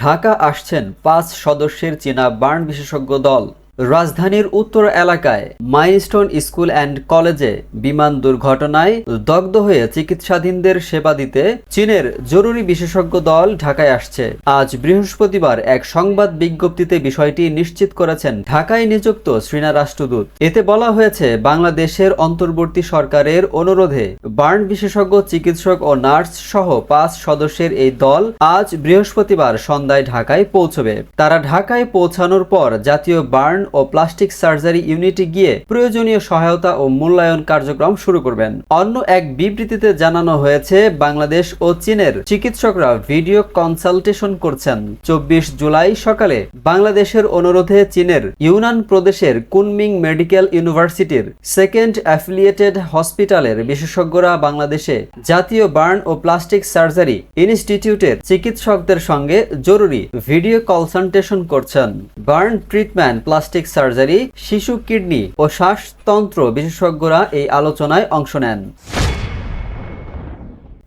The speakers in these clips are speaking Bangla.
ঢাকা আসছেন পাঁচ সদস্যের চীনা বার্ন বিশেষজ্ঞ দল। রাজধানীর উত্তর এলাকায় মাইলস্টোন স্কুল অ্যান্ড কলেজে বিমান দুর্ঘটনায় দগ্ধ হয়ে চিকিৎসাধীনদের সেবা দিতে চীনের জরুরি বিশেষজ্ঞ দল ঢাকায় আসছে। আজ বৃহস্পতিবার এক সংবাদ বিজ্ঞপ্তিতে বিষয়টি নিশ্চিত করেছেন ঢাকায় নিযুক্ত চীনা রাষ্ট্রদূত। এতে বলা হয়েছে, বাংলাদেশের অন্তর্বর্তী সরকারের অনুরোধে বার্ন বিশেষজ্ঞ চিকিৎসক ও নার্স সহ পাঁচ সদস্যের এই দল আজ বৃহস্পতিবার সন্ধ্যায় ঢাকায় পৌঁছবে। তারা ঢাকায় পৌঁছানোর পর জাতীয় বার্ন ও প্লাস্টিক সার্জারি ইউনিটে গিয়ে প্রয়োজনীয় সহায়তা ও মূল্যায়ন কার্যক্রম শুরু করবেন। অন্য এক বিবৃতিতে জানানো হয়েছে, বাংলাদেশ ও চীনের চিকিৎসকরা ভিডিও কনসালটেশন করছেন। চব্বিশ জুলাই সকালে বাংলাদেশের অনুরোধে চীনের ইউনান প্রদেশের কুনমিং মেডিকেল ইউনিভার্সিটির সেকেন্ড অ্যাফিলিয়েটেড হসপিটালের বিশেষজ্ঞরা বাংলাদেশে জাতীয় বার্ন ও প্লাস্টিক সার্জারি ইনস্টিটিউটের চিকিৎসকদের সঙ্গে জরুরি ভিডিও কনসালটেশন করছেন। বার্ন ট্রিটমেন্ট, প্লাস্টিক সার্জারি, শিশু কিডনি ও শ্বাসতন্ত্র বিশেষজ্ঞরা এই আলোচনায় অংশ নেন।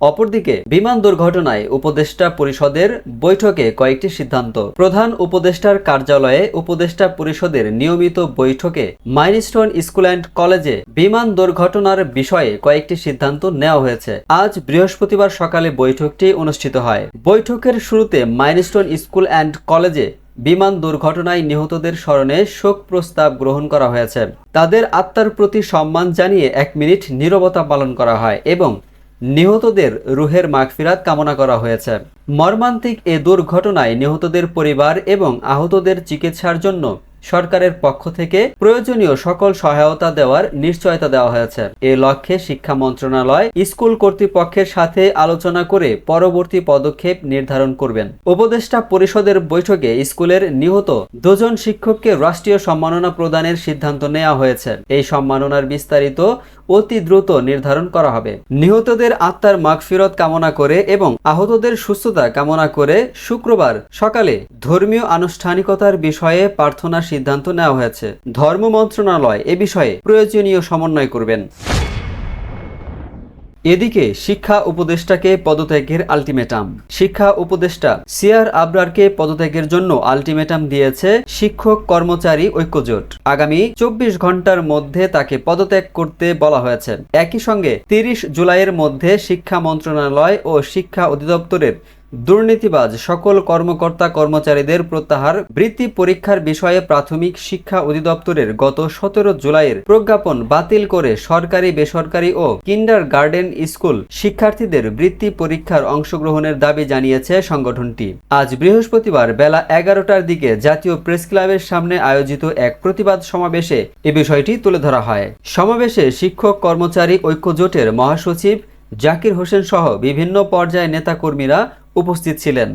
অপরদিকে, বিমান দুর্ঘটনায় উপদেষ্টা পরিষদের বৈঠকে কয়েকটি সিদ্ধান্ত। প্রধান উপদেষ্টার কার্যালয়ে উপদেষ্টা পরিষদের নিয়মিত বৈঠকে মাইলস্টোন স্কুল অ্যান্ড কলেজে বিমান দুর্ঘটনার বিষয়ে কয়েকটি সিদ্ধান্ত নেওয়া হয়েছে। আজ বৃহস্পতিবার সকালে বৈঠকটি অনুষ্ঠিত হয়। বৈঠকের শুরুতে মাইলস্টোন স্কুল অ্যান্ড কলেজে বিমান দুর্ঘটনায় নিহতদের স্মরণে শোক প্রস্তাব গ্রহণ করা হয়েছে। তাদের আত্মার প্রতি সম্মান জানিয়ে এক মিনিট নিরবতা পালন করা হয় এবং নিহতদের রুহের মাগফিরাত কামনা করা হয়েছে। মর্মান্তিক এ দুর্ঘটনায় নিহতদের পরিবার এবং আহতদের চিকিৎসার জন্য সরকারের পক্ষ থেকে প্রয়োজনীয় সকল সহায়তা দেওয়ার নিশ্চয়তা দেওয়া হয়েছে। এ লক্ষ্যে শিক্ষা মন্ত্রণালয় স্কুল কর্তৃপক্ষের সাথে আলোচনা করে পরবর্তী পদক্ষেপ নির্ধারণ করবেন। উপদেষ্টা পরিষদের বৈঠকে স্কুলের নিহত দুজন শিক্ষককে রাষ্ট্রীয় সম্মাননা প্রদানের সিদ্ধান্ত নেওয়া হয়েছে। এই সম্মাননার বিস্তারিত অতি দ্রুত নির্ধারণ করা হবে। নিহতদের আত্মার মাগফিরত কামনা করে এবং আহতদের সুস্থতা কামনা করে শুক্রবার সকালে ধর্মীয় আনুষ্ঠানিকতার বিষয়ে প্রার্থনার সিদ্ধান্ত নেওয়া হয়েছে। ধর্ম মন্ত্রণালয় এ বিষয়ে প্রয়োজনীয় সমন্বয় করবেন। এদিকে শিক্ষা উপদেষ্টাকে পদত্যাগের আলটিমেটাম। শিক্ষা উপদেষ্টা সিআর আবরারকে পদত্যাগের জন্য আলটিমেটাম দিয়েছে শিক্ষক কর্মচারী ঐক্যজোট। আগামী চব্বিশ ঘণ্টার মধ্যে তাকে পদত্যাগ করতে বলা হয়েছে। একই সঙ্গে তিরিশ জুলাইয়ের মধ্যে শিক্ষা মন্ত্রণালয় ও শিক্ষা অধিদপ্তরের দুর্নীতিবাজ সকল কর্মকর্তা কর্মচারীদের প্রত্যাহার বৃত্তি পরীক্ষার বিষয়ে প্রাথমিক শিক্ষা অধিদপ্তরের গত সতেরো জুলাইয়ের প্রজ্ঞাপন বাতিল করে সরকারি, বেসরকারি ও কিন্ডার গার্ডেন স্কুল শিক্ষার্থীদের বৃত্তি পরীক্ষার অংশগ্রহণের দাবি জানিয়েছে সংগঠনটি। আজ বৃহস্পতিবার বেলা এগারোটার দিকে জাতীয় প্রেস ক্লাবের সামনে আয়োজিত এক প্রতিবাদ সমাবেশে এ বিষয়টি তুলে ধরা হয়। সমাবেশে শিক্ষক, কর্মচারী ঐক্য জোটের মহাসচিব জাকির হোসেন সহ বিভিন্ন পর্যায়ে নেতাকর্মীরা উপস্থিত ছিলেন।